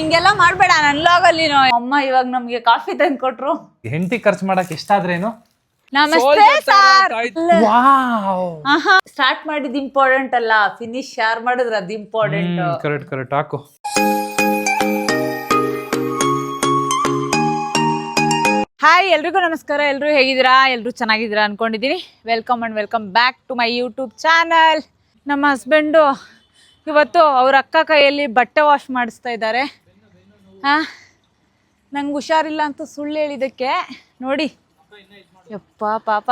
ಹಿಂಗೆಲ್ಲ ಮಾಡ್ಬೇಡ ನನ್ ಲಾಗಲ್ಲಿ ಅಮ್ಮ ಇವಾಗ ನಮ್ಗೆ ಕಾಫಿ ತಂದು ಕೊಟ್ರು. ಹೆಂಡತಿ ಖರ್ಚು ಮಾಡಕ್ ಎಷ್ಟಾದ್ರೇನು ನಮಸ್ತೆ ಸರ್ ವಾವ್. ಸ್ಟಾರ್ಟ್ ಮಾಡಿದ್ ಇಂಪಾರ್ಟೆಂಟ್ ಅಲ್ಲ. ಫಿನಿಶ್ ಯಾರ್ ಮಾಡಿದ್ರ ಅದ್ ಇಂಪಾರ್ಟೆಂಟ್ ಕರೆಕ್ಟ್ ಕರೆಕ್ಟ್ ಹಾಕು. ಹಾಯ್ ಎಲ್ರಿಗೂ ನಮಸ್ಕಾರ. ಎಲ್ರು ಹೇಗಿದ್ದೀರಾ? ಎಲ್ರು ಚೆನ್ನಾಗಿದ್ದೀರಾ ಅನ್ಕೊಂಡಿದ್ದೀನಿ. Welcome and welcome back to my YouTube channel ನಮ್ಮ ಹಸ್ಬೆಂಡು ಇವತ್ತು ಅವ್ರ ಅಕ್ಕ ಕೈಯಲ್ಲಿ ಬಟ್ಟೆ ವಾಶ್ ಮಾಡಿಸ್ತಾ ಇದ್ದಾರೆ. ಹಾಂ? ನಂಗೆ ಹುಷಾರಿಲ್ಲ ಅಂತ ಸುಳ್ಳು ಹೇಳಿದಕ್ಕೆ ನೋಡಿ. ಯಪ್ಪ ಪಾಪ.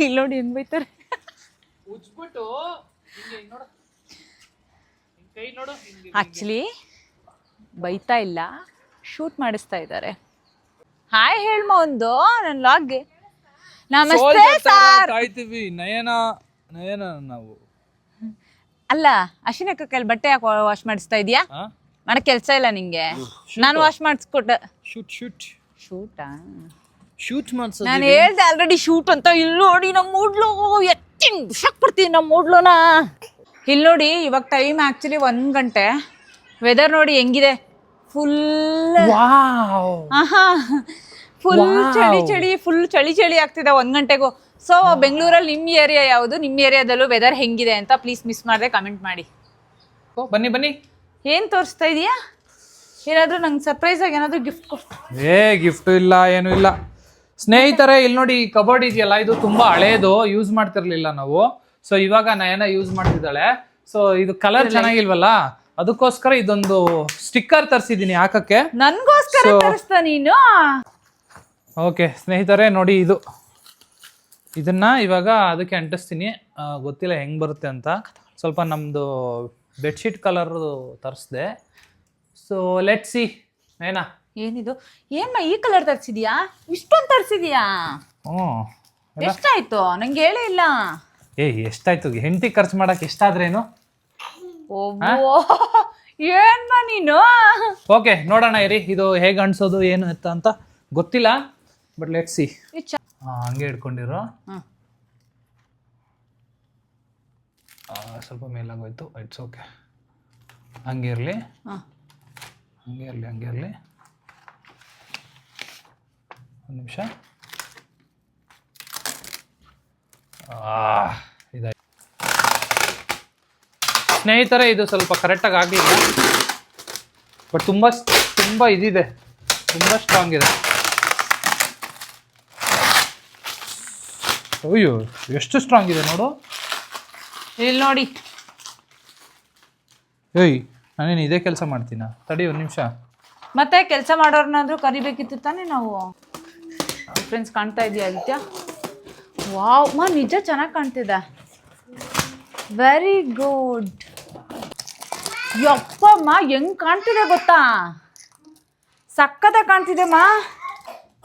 ಇಲ್ಲಿ ನೋಡಿ ಹೆಂಗ್ ಬೈತಾರೆ. ಆಕ್ಚುಲಿ ಬೈತಾ ಇಲ್ಲ. ಶೂಟ್ ಮಾಡಿಸ್ತಾ ಇದ್ದಾರೆ. ಹಾಯ್ ಹೇಳ್ಮ ಒಂದು ನನ್ನ ಲಾಗ್ಗೆ ನಮಸ್ತೆ ಸರ್ ಕಾಯ್ತೀವಿ. ನಯನ ನಯನ ನಾವು. ಅಲ್ಲ ಅಶ್ವಿನಿ ಅಕ್ಕ ಕೈಲಿ ಬಟ್ಟೆ ಯಾಕೆ ವಾಶ್ ಮಾಡಿಸ್ತಾ ಇದೀಯಾ? ನನಗೆ ಕೆಲಸ ಇಲ್ಲ ನಿಂಗೆ. ನಾನು ವಾಶ್ ಮಾಡಿಸ್ಕೊಟ್ಟ. ಶೂಟ್ ಶೂಟ್ ಶೂಟಾ ಶೂಟ್ ಮಾಡ್ಸೋ ನಾನು ಹೇಳ್ದೆ ಆಲ್ರೆಡಿ ಶೂಟ್ ಅಂತ. ಇಲ್ಲಿ ನೋಡಿ ನಮ್ಮ ಮೂಡ್ಲು ಎತ್ತಿ ಶಕ್ ಬಿಡ್ತೀನಿ ನಮ್ಮ ಮೂಡ್ಲುನ ಇಲ್ಲಿ ನೋಡಿ ಇವಾಗ ಟೈಮ್ ಆಕ್ಚುಲಿ ಒಂದು ಗಂಟೆ. ವೆದರ್ ನೋಡಿ ಹೆಂಗಿದೆ? Full wow. ಆಹಾ. ಫುಲ್ ಚಳಿ ಚಳಿ ಫುಲ್ ಚಳಿ ಚಳಿ ಆಗ್ತಿದೆ ಒಂದು ಗಂಟೆಗೂ. ಸೊ ಬೆಂಗಳೂರಲ್ಲಿ ನಿಮ್ಮ ಏರಿಯಾ ಯಾವುದು? ನಿಮ್ಮ ಏರಿಯಾದಲ್ಲೂ ವೆದರ್ ಹೆಂಗಿದೆ ಅಂತ ಪ್ಲೀಸ್ ಮಿಸ್ ಮಾಡದೆ ಕಮೆಂಟ್ ಮಾಡಿ. ಬನ್ನಿ ಬನ್ನಿ. ಏನ್ ತೋರಿಸ್ತಾ ಇದೀಯಾ? ಏನಾದ್ರೂ ನಂಗೆ ಸರ್ಪ್ರೈಸ್ ಆಗಿ ಏನಾದ್ರೂ ಗಿಫ್ಟ್ ಕೊಟ್ಟು ಏ ಗಿಫ್ಟ್ ಇಲ್ಲ ಏನು ಇಲ್ಲ. ಸ್ನೇಹಿತರೆ ಇಲ್ಲಿ ನೋಡಿ ಕಬೋರ್ಡ್ ಇದೆಯಲ್ಲ ಇದು ತುಂಬಾ ಹಳೇದು ಯೂಸ್ ಮಾಡ್ತಿರ್ಲಿಲ್ಲ ನಾವು. ಸೊ ಇವಾಗ ನಯನ ಯೂಸ್ ಮಾಡ್ತಿದ್ದಾಳೆ. ಸೊ ಇದು ಕಲರ್ ಚೆನ್ನಾಗಿಲ್ವಲ್ಲ? ಅದಕ್ಕೋಸ್ಕರ ಇದೊಂದು ಸ್ಟಿಕ್ಕರ್ ತರಿಸಿದ್ದೀನಿ ಹಾಕಕ್ಕೆ. ನನ್ಗೋಸ್ಕರ So- ತರಿಸ್ತಾ ನೀನು? ಓಕೆ ಸ್ನೇಹಿತರೆ ನೋಡಿ ಇದು. ಇದನ್ನ ಇವಾಗ ಅದಕ್ಕೆ ಅಂಟಿಸ್ತೀನಿ. ಗೊತ್ತಿಲ್ಲ ಹೆಂಗ್ ಬರುತ್ತೆ ಅಂತ. ಸ್ವಲ್ಪ ನಮ್ದು ಬೆಡ್ಶೀಟ್ ಕಲರ್ ತರಿಸ್ದೆ. ಸೊ ಲೆಟ್ ಸಿ ಏನಾ ಏನಿದು? ಏನ್ ಈ ಕಲರ್ ತರಿಸಿದ್ಯಾ? ಇಷ್ಟೊಂದು ತರಿಸಿದ್ಯಾ? ಹ್ಞೂ. ಎಷ್ಟಾಯ್ತು? ನಂಗೆ ಹೇಳೇ ಇಲ್ಲ. ಏ ಎಷ್ಟಾಯ್ತು? ಹೆಂಡತಿ ಖರ್ಚು ಮಾಡಕ್ ಎಷ್ಟಾದ್ರೇನು? ಓ ಏನ್ಮ ನೀನು? ಓಕೆ ನೋಡೋಣ ಇರಿ. ಇದು ಹೇಗೆ ಅನ್ಸೋದು ಏನು ಅಂತ ಗೊತ್ತಿಲ್ಲ. ಬಟ್ ಲೆಟ್ ಸಿ ಹಂಗೆ ಇಟ್ಕೊಂಡಿರೋ? ಸ್ವಲ್ಪ ಮೇಲಾಗೋಯ್ತು. ಇಟ್ಸ್ ಓಕೆ ಹಂಗೆ ಇರಲಿ. ಹ. ಹಂಗೆ ಇರಲಿ ಹಂಗೆ ಇರಲಿ. ಒಂದು ನಿಮಿಷ. ಇದಾಯ್ತು. ಸ್ನೇಹಿತರೆ ಇದು ಸ್ವಲ್ಪ ಕರೆಕ್ಟಾಗಿ ಆಗಲಿಲ್ಲ. ಬಟ್ ತುಂಬ ತುಂಬ ಇದಿದೆ. ತುಂಬ ಸ್ಟ್ರಾಂಗ್ ಇದೆ. ಅಯ್ಯೋ ಎಷ್ಟು ಸ್ಟ್ರಾಂಗ್ ಇದೆ ನೋಡು. ಇಲ್ಲಿ ನೋಡಿ. ಏಯ್ ನಾನೇನು ಇದೇ ಕೆಲಸ ಮಾಡ್ತೀನ? ತಡಿ ಒಂದು ನಿಮಿಷ. ಮತ್ತೆ ಕೆಲಸ ಮಾಡೋರ್ನಾದ್ರೂ ಕರಿಬೇಕಿತ್ತು ತಾನೇ ನಾವು? ಫ್ರೆಂಡ್ಸ್ ಕಾಣ್ತಾ ಇದೆಯಾ ಆದಿತ್ಯ? ವಾವ್ ಮಾ ನಿಜ ಚೆನ್ನಾಗಿ ಕಾಣ್ತಿದೆ. ವೆರಿ ಗುಡ್ ಯಪ್ಪಮ್ಮ ಹೆಂಗ್ ಕಾಣ್ತಿದೆ ಗೊತ್ತಾ? ಸಕ್ಕದ ಕಾಣ್ತಿದೆ ಮಾ.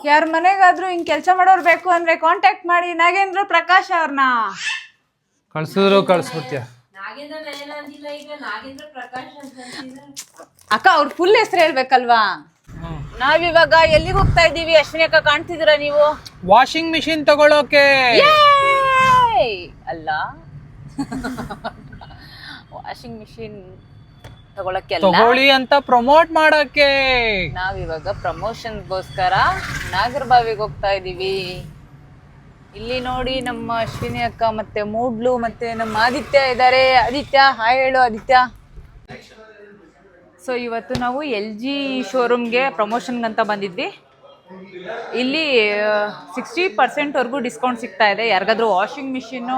ಯಾರ ಮನೆಗಾದ್ರೂ ಹಿಂಗ್ ಕೆಲಸ ಮಾಡೋರ್ ಬೇಕು ಅಂದ್ರೆ ಕಾಂಟ್ಯಾಕ್ಟ್ ಮಾಡಿ ನಾಗೇಂದ್ರ ಪ್ರಕಾಶ್ ಅವ್ರನ್ನ ಕಳ್ಸಿದ್ರು ಕಳ್ಸ್ಬಿಡ್ತೀಯ. ಅಕ್ಕ ಅವ್ರ ಫುಲ್ ಹೆಸರು ಹೇಳ್ಬೇಕಲ್ವಾ? ನಾವಿವಾಗ ಎಲ್ಲಿಗೆ ಹೋಗ್ತಾ ಇದ್ದೀವಿ? ಅಶ್ವಿನಿ ಅಕ್ಕ ಕಾಣ್ತಿದ್ದೀರಾ ನೀವು? ವಾಷಿಂಗ್ ಮಿಷಿನ್ ತಗೊಳ್ಳೋಕೆ Yay! ಅಲ್ಲ. ವಾಷಿಂಗ್ ಮಿಷಿನ್ ತಗೊಳಕ್ಕೆ ಎಲ್ಲ ತಗೊಳ್ಳಿ ಅಂತ ಪ್ರಮೋಟ್ ಮಾಡಕ್ಕೆ. ನಾವಿವಾಗ ಪ್ರಮೋಷನ್ಗೋಸ್ಕರ ನಾಗರಬಾವಿಗೆ ಹೋಗ್ತಾ ಇದೀವಿ. ಇಲ್ಲಿ ನೋಡಿ ನಮ್ಮ ಅಶ್ವಿನಿ ಅಕ್ಕ ಮತ್ತೆ ಮೂಡ್ಲು ಮತ್ತೆ ನಮ್ಮ ಆದಿತ್ಯ ಇದ್ದಾರೆ. ಆದಿತ್ಯ ಹಾಯ್ ಹೇಳು ಆದಿತ್ಯ. ಸೊ ಇವತ್ತು ನಾವು ಎಲ್ ಜಿ ಶೋರೂಮ್ಗೆ ಪ್ರಮೋಷನ್ಗಂತ ಬಂದಿದ್ವಿ. ಇಲ್ಲಿ ಸಿಕ್ಸ್ಟಿ ಪರ್ಸೆಂಟ್ವರೆಗೂ ಡಿಸ್ಕೌಂಟ್ ಸಿಗ್ತಾ ಇದೆ. ಯಾರಿಗಾದ್ರೂ ವಾಷಿಂಗ್ ಮಿಷಿನ್ನು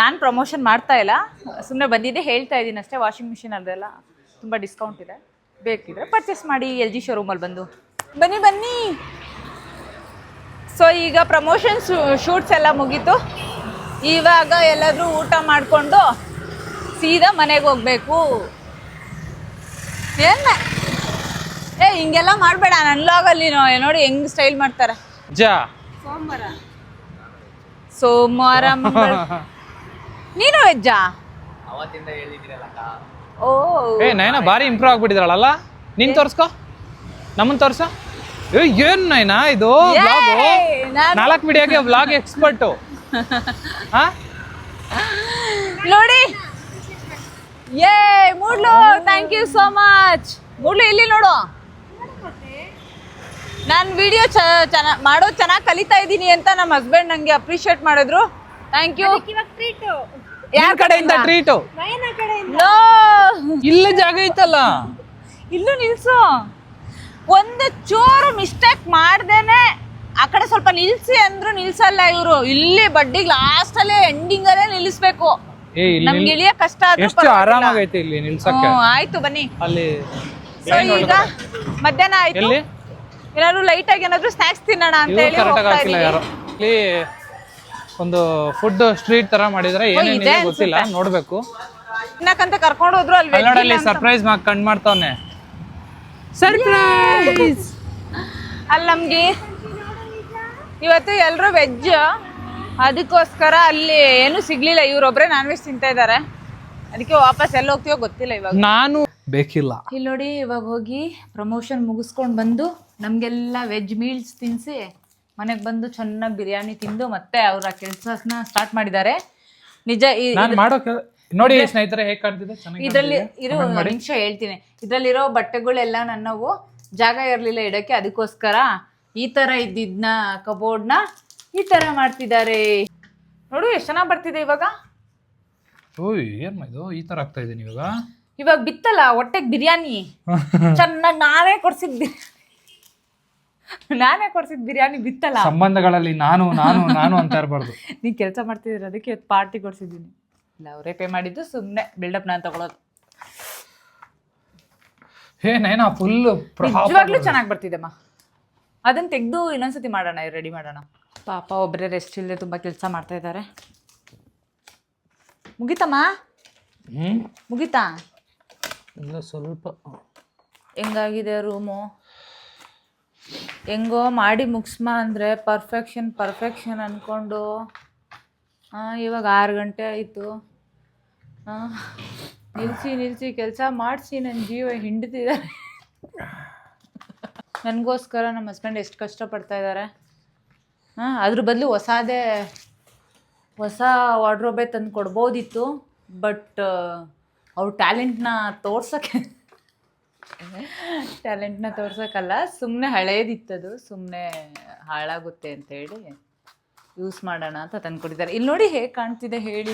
ನಾನು ಪ್ರಮೋಷನ್ ಮಾಡ್ತಾ ಇಲ್ಲ. ಸುಮ್ಮನೆ ಬಂದಿದ್ದೆ ಹೇಳ್ತಾ ಇದ್ದೀನಿ ಅಷ್ಟೇ ವಾಷಿಂಗ್ ಮಿಷಿನ್ ಅದೆಲ್ಲ ತುಂಬ ಡಿಸ್ಕೌಂಟ್ ಇದೆ. ಬೇಕಿದ್ರೆ ಪರ್ಚೇಸ್ ಮಾಡಿ ಎಲ್ ಜಿ ಶೋರೂಮಲ್ಲಿ ಬಂದು. ಬನ್ನಿ ಬನ್ನಿ. ಸೊ ಈಗ ಪ್ರಮೋಷನ್ ಶೂಟ್ಸ್ ಎಲ್ಲ ಮುಗೀತು. ಇವಾಗ ಎಲ್ಲಾದರೂ ಊಟ ಮಾಡಿಕೊಂಡು ಸೀದಾ ಮನೆಗೆ ಹೋಗ್ಬೇಕು. ಏನ? ಏ ಹಿಂಗೆಲ್ಲ ಮಾಡಬೇಡ. ನನ್ನ ಲಾಗಲ್ಲಿ ನೋಡಿ ಹೆಂಗ್ ಸ್ಟೈಲ್ ಮಾಡ್ತಾರೆ. ಜಾ. ಸೋಮವಾರ. ಮಂಗಳ ನೀನು ವೆಜ್ಜಾ? ಓ. ಏ ನಯನ ಭಾರಿ ಇಂಪ್ರೂವ್ ಆಗ್ಬಿಟ್ಟಿದ್ರಲ್ಲ ನೀನ್ ತೋರ್ಸ್ಕೋ. ನಮ್ಮನ್ ತೋರ್ಸು. ಏ ಏನ್ ನಯನ ಇದು? ಬ್ಲಾಗ್ ನಾನು- ನಾಲ್ಕು ವಿಡಿಯೋಗೆ ಬ್ಲಾಗ್ ಎಕ್ಸ್ಪರ್ಟು ಹಾ? ನೋಡಿ. ಏ ಮೂಡ್ಲು ಥ್ಯಾಂಕ್ ಯು ಸೋ ಮಚ್ ಮೂಡ್ಲು ಇಲ್ಲಿ ನೋಡು. ನಾನು ವಿಡಿಯೋ ಚೆನ್ನಾಗಿ ಮಾಡೋದು ಚೆನ್ನಾಗಿ ಕಲಿತಾ ಇದ್ದೀನಿ ಅಂತ ನಮ್ಮ ಹಸ್ಬೆಂಡ್ ನಂಗೆ ಅಪ್ರಿಷಿಯೇಟ್ ಮಾಡಿದ್ರು. ಥ್ಯಾಂಕ್ ಯು ಇವಾಗ ಟ್ರೀಟು ಯಾರ ಕಡೆಯಿಂದ ಟ್ರೀಟ್ ನಯನ ಕಡೆಯಿಂದ. ನೋ. ಇಲ್ಲ ಜಾಗ ಐತಲ್ಲ? ಇಲ್ಲೂ ನಿಲ್ಸು. ಒಂದು ಚೂರು ಮಿಸ್ಟೇಕ್ ಮಾಡ್ದೇನೆ ಆ ಕಡೆ ಸ್ವಲ್ಪ ನಿಲ್ಸಿ ಅಂದ್ರು ನಿಲ್ಸಲ್ಲ ಇವರು. ಇಲ್ಲಿ ಬಡ್ಡಿ ಲಾಸ್ಟ್ ಅಲ್ಲೇ ಎಂಡಿಂಗ್ ಅಲ್ಲೇ ನಿಲ್ಲಿಸ್ಬೇಕು. ನಮ್ಗೆ ಇಳಿಯ ಕಷ್ಟ ಆದ್ರೂ ಎಷ್ಟು ಆರಾಮಾಗೈತೆ ಇಲ್ಲಿ ನಿಲ್ಸಕ್ಕೆ? ಆಯ್ತು ಬನ್ನಿ. ಅಲ್ಲಿ ಸೊ ಈಗ ಮಧ್ಯಾಹ್ನ ಆಯ್ತು. ಏನಾದ್ರು ಲೈಟ್ ಆಗಿ ಏನಾದ್ರು ಸ್ನಾಕ್ಸ್ ತಿನ್ನೋಣ ಅಂತ ಹೇಳಿ ಹೋಗ್ತಾ ಹಾಕಿಲ್ಲ ಇದೀವಿ. ಇಲ್ಲಿ ಒಂದು ಫುಡ್ ಸ್ಟ್ರೀಟ್ ತರ ಮಾಡಿದ್ರೆ. ಏನೇನಿದೆ ಗೊತ್ತಿಲ್ಲ ನೋಡ್ಬೇಕು. ಇನ್ನಕಂತ ಕರ್ಕೊಂಡು ಹೋದ್ರು ಅಲ್ಲಿ ಅಲ್ಲಿ ಸರ್ಪ್ರೈಸ್ ಮಾ ಕಣ್ ಮಾಡ್ತಾವನೆ. ಸರ್ಪ್ರೈಸ್ ಅಲ್ಲಿ ನಮ್ಗೆ ಇವತ್ತು ಎಲ್ಲರೂ ವೆಜ್ ಅದಕ್ಕೋಸ್ಕರ ಅಲ್ಲಿ ಏನು ಸಿಗ್ಲಿಲ್ಲ. ಇವ್ರೊಬ್ರೆ ನಾನ್ ವೆಜ್ ತಿಂತಾ ಇದ್ದಾರೆ ಅದಕ್ಕೆ ವಾಪಸ್ ಎಲ್ಲ ಹೋಗ್ತೀವೋ ಗೊತ್ತಿಲ್ಲ ಇವಾಗ. ನಾನು ಬೇಕಿಲ್ಲ. ಇಲ್ಲಿ ನೋಡಿ ಇವಾಗ ಹೋಗಿ ಪ್ರಮೋಷನ್ ಮುಗಿಸ್ಕೊಂಡು ಬಂದು ನಮಗೆಲ್ಲ ವೆಜ್ ಮೀಲ್ಸ್ ತಿನ್ನಿಸಿ ಮನೆಗೆ ಬಂದು ಚೆನ್ನಾಗಿ ಬಿರಿಯಾನಿ ತಿಂದು ಮತ್ತೆ ಅವರ ಕೆಲಸನ ಸ್ಟಾರ್ಟ್ ಮಾಡಿದ್ದಾರೆ. ನಿಜ ಈ- ನಾನು ಮಾಡೋ ಕೆಲ- ನೋಡಿ ಸ್ನೇಹಿತರೆ ಹೇಗೆ ಕಾಣ್ತಿದೆ ಚೆನ್ನಾಗಿ ಇದ್ರಲ್ಲಿ ಇರೋ ನಿಮಿಷ ಹೇಳ್ತೀನಿ. ಇದರಲ್ಲಿರೋ ಬಟ್ಟೆಗಳೆಲ್ಲ ನನ್ನವು. ಜಾಗ ಇರಲಿಲ್ಲ ಇಡಕ್ಕೆ ಅದಕ್ಕೋಸ್ಕರ ಈ ತರ ಇದ್ದಿದ್ನ ಕಬೋರ್ಡ್ನ ಈ ತರ ಮಾಡ್ತಿದ್ದಾರೆ. ನೋಡು ಎಷ್ಟು ಚೆನ್ನಾಗಿ ಬರ್ತಿದೆ ಇವಾಗ. ಓಯ್ ಏನ್ ಇದು? ಈ ತರ ಆಗ್ತಾ ಇದೀನಿ ಇವಾಗ. ಇವಾಗ ಬಿತ್ತಲ್ಲ ಹೊಟ್ಟೆಗೆ ಬಿರಿಯಾನಿ. ಚೆನ್ನಾಗಿ ನಾನೇ ಕೊಡ್ಸಿದ್ ಬಿ- ನಾನೇ ಕೊಡ್ಸಿದ್ ಬಿರಿಯಾನಿ ಬಿತ್ತಲ್ಲ. ಸಂಬಂಧಗಳಲ್ಲಿ ನಾನು ನಾನು ನಾನು ಅಂತ ಇರಬಾರ್ದು. ನೀ ಕೆಲಸ ಮಾಡ್ತಿದ್ದೀರ ಅದಕ್ಕೆ ಇವತ್ತು ಪಾರ್ಟಿ ಕೊಡ್ಸಿದ್ದೀನಿ. ಇಲ್ಲ ಅವರೇ ಪೇ ಮಾಡಿದ್ದು ಸುಮ್ಮನೆ ಬಿಲ್ಡಪ್ ನಾನು ತಗೊಳೋದು. ಏನೇನ ಫುಲ್ ನಿಜವಾಗ್ಲೂ ಚೆನ್ನಾಗಿ ಬರ್ತಿದೆಮ್ಮ. ಅದನ್ನ ತೆಗೆದು ಇನ್ನೊಂದ್ಸತಿ ಮಾಡೋಣ ರೆಡಿ ಮಾಡೋಣ. ಪಾಪ ಒಬ್ಬರೇ ರೆಸ್ಟ್ ಇಲ್ಲದೆ ತುಂಬ ಕೆಲಸ ಮಾಡ್ತಾ ಇದ್ದಾರೆ ಮುಗಿತಮ್ಮ? ಹ್ಮ್? ಮುಗಿತಾ? ಇಲ್ಲ ಸ್ವಲ್ಪ. ಹೆಂಗಾಗಿದೆ ರೂಮು? ಹೆಂಗೋ ಮಾಡಿ ಮುಗಿಸ್ಮ ಅಂದರೆ ಪರ್ಫೆಕ್ಷನ್ ಪರ್ಫೆಕ್ಷನ್ ಅಂದ್ಕೊಂಡು ಇವಾಗ ಆರು ಗಂಟೆ ಆಯಿತು. ಹಾಂ ನಿಲ್ಲಿಸಿ ನಿಲ್ಲಿಸಿ ಕೆಲಸ ಮಾಡಿಸಿ ನನ್ನ ಜೀವ ಹಿಂಡ್ತಿದ್ದಾರೆ ನನಗೋಸ್ಕರ ನಮ್ಮ ಹಸ್ಬೆಂಡ್ ಎಷ್ಟು ಕಷ್ಟಪಡ್ತಾ ಇದ್ದಾರೆ ಹಾಂ ಅದ್ರ ಬದಲು ಹೊಸದೇ, ಹೊಸ ವಾರ್ಡ್ರೋಬೇ ತಂದು ಕೊಡ್ಬೋದಿತ್ತು ಬಟ್ ಅವ್ರ ಟ್ಯಾಲೆಂಟ್ನ ತೋರ್ಸೋಕ್ಕೆ ಟ್ಯಾಲೆಂಟ್ನ ತೋರ್ಸೋಕ್ಕಲ್ಲ ಸುಮ್ಮನೆ ಹಳೇದಿತ್ತದು ಸುಮ್ಮನೆ ಹಾಳಾಗುತ್ತೆ ಅಂತ ಹೇಳಿ ಯೂಸ್ ಮಾಡೋಣ ಅಂತ ತಂದ್ಕೊಟ್ಟಿದ್ದಾರೆ ಇಲ್ಲಿ ನೋಡಿ ಹೇಗೆ ಕಾಣ್ತಿದೆ, ಹೇಳಿ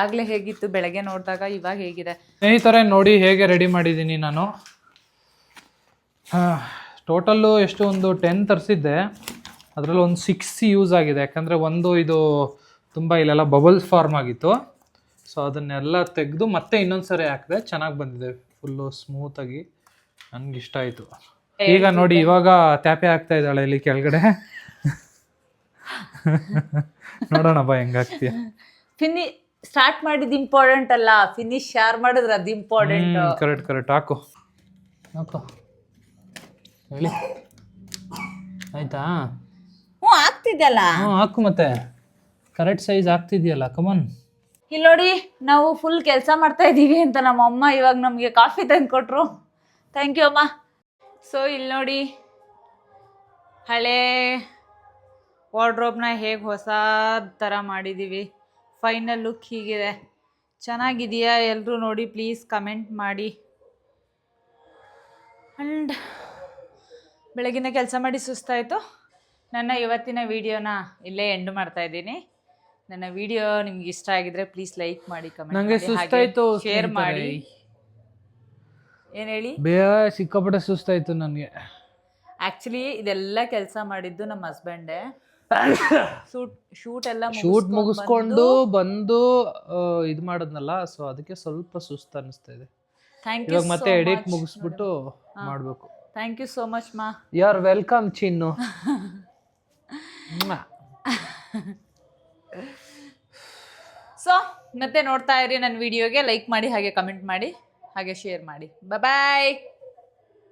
ಆಗಲೇ ಹೇಗಿತ್ತು, ಬೆಳಗ್ಗೆ ನೋಡಿದಾಗ ಇವಾಗ ಹೇಗಿದೆ? ಸ್ನೇಹಿತರೆ, ನೋಡಿ ಹೇಗೆ ರೆಡಿ ಮಾಡಿದ್ದೀನಿ ನಾನು. ಟೋಟಲ್ಲು ಎಷ್ಟು ಒಂದು ಟೆನ್ ತರಿಸಿದ್ದೆ. ಅದರಲ್ಲಿ ಒಂದು ಸಿಕ್ಸ್ ಯೂಸ್ ಆಗಿದೆ. ಯಾಕಂದರೆ ಒಂದು ಇದು ತುಂಬ ಇಲ್ಲೆಲ್ಲ ಬಬಲ್ಸ್ ಫಾರ್ಮ್ ಆಗಿತ್ತು. ಸೊ ಅದನ್ನೆಲ್ಲ ತೆಗೆದು ಮತ್ತೆ ಇನ್ನೊಂದು ಸರಿ ಹಾಕಿದೆ ಚೆನ್ನಾಗಿ ಬಂದಿದೆ. ಫುಲ್ಲು ಸ್ಮೂತಾಗಿ ನನಗೆ ಇಷ್ಟ ಆಯಿತು. ಈಗ ನೋಡಿ ಇವಾಗ ತ್ಯಾಪೆ ಆಗ್ತಾ ಇದ್ದಾಳೆ ಇಲ್ಲಿ ಕೆಳಗಡೆ. ನೋಡೋಣ ಬಾ ಹೆಂಗಾಗ್ತೀಯ ಫಿನಿ ಸ್ಟಾರ್ಟ್ ಮಾಡಿದ್ದು ಇಂಪಾರ್ಟೆಂಟ್ ಅಲ್ಲ. ಫಿನಿಶ್ ಯಾರು ಮಾಡಿದ್ರೆ ಅದು ಇಂಪಾರ್ಟೆಂಟ್ ಕರೆಕ್ಟ್ ಕರೆಕ್ಟ್ ಹಾಕು. ಹಾಕು. ಹೇಳಿ. ಆಯ್ತಾ? ಹ್ಞೂ ಆಗ್ತಿದೆಯಲ್ಲ? ಹ್ಞೂ ಹಾಕು ಮತ್ತೆ. ಕರೆಕ್ಟ್ ಸೈಜ್ ಆಗ್ತಿದೆಯಲ್ಲ ಕಮನ್ ಇಲ್ಲಿ ನೋಡಿ, ನಾವು ಫುಲ್ ಕೆಲಸ ಮಾಡ್ತಾ ಇದ್ದೀವಿ ಅಂತ ನಮ್ಮ ಅಮ್ಮ ಇವಾಗ ನಮಗೆ ಕಾಫಿ ತಂದು ಕೊಟ್ಟರು ಥ್ಯಾಂಕ್ ಯು ಅಮ್ಮ. ಸೊ ಇಲ್ಲಿ ನೋಡಿ, ಹಳೆ ವಾರ್ಡ್ರೋಬ್ನ ಹೇಗೆ ಹೊಸ ಥರ ಮಾಡಿದ್ದೀವಿ ಫೈನಲ್ ಲುಕ್ ಹೀಗಿದೆ. ಚೆನ್ನಾಗಿದೆಯಾ ಎಲ್ಲರೂ ನೋಡಿ ಪ್ಲೀಸ್ ಕಮೆಂಟ್ ಮಾಡಿ. ಆ್ಯಂಡ್ ಬೆಳಗಿನ ಕೆಲಸ ಮಾಡಿ ಸುಸ್ತಾಯಿತು. ನನ್ನ ಇವತ್ತಿನ ವಿಡಿಯೋನ ಇಲ್ಲೇ ಎಂಡ್ ಮಾಡ್ತಾ ಇದ್ದೀನಿ. ನನ್ನ ವಿಡಿಯೋ ನಿಮ್ಗೆ ಇಷ್ಟ ಆಗಿದ್ರೆ ಪ್ಲೀಸ್ ಲೈಕ್ ಮಾಡಿ ನಂಗೆ ಕಮೆಂಟ್ ಸುಸ್ತಾಯ್ತು ಶೇರ್. ಮಾಡಿ. ಏನ್ ಹೇಳಿ? ಬೇಗ ಸಿಕ್ಕಾಪಟ್ಟೆ ಸುಸ್ತಾಯ್ತು ನನಗೆ. ಆಕ್ಚುಲಿ ಇದೆಲ್ಲ ಕೆಲಸ ಮಾಡಿದ್ದು ನಮ್ಮ ಹಸ್ಬೆಂಡೇ ಶೂಟ್ ಶೂಟ್ ಎಲ್ಲ ಶೂಟ್ ಮುಗಿಸ್ಕೊಂಡು ಬಂದು ಇದು ಮಾಡಿದ್ನಲ್ಲ ಸೊ ಅದಕ್ಕೆ ಸ್ವಲ್ಪ ಸುಸ್ತು ಅನಿಸ್ತಾ ಇದೆ. ಥ್ಯಾಂಕ್ ಯು ಇವಾಗ ಮತ್ತೆ ಎಡಿಟ್ ಮುಗಿಸ್ಬಿಟ್ಟು ಮಾಡಬೇಕು. ಥ್ಯಾಂಕ್ ಯು ಸೋ ಮಚ್ ಮಾ ಯು ಆರ್ ವೆಲ್ಕಮ್ ಚಿನ್ನು ಸೊ ಮತ್ತೆ ನೋಡ್ತಾ ಇರಿ ನನ್ನ ವಿಡಿಯೋಗೆ ಲೈಕ್ ಮಾಡಿ ಹಾಗೆ ಕಮೆಂಟ್ ಮಾಡಿ ಹಾಗೆ ಶೇರ್ ಮಾಡಿ. ಬಾಯ್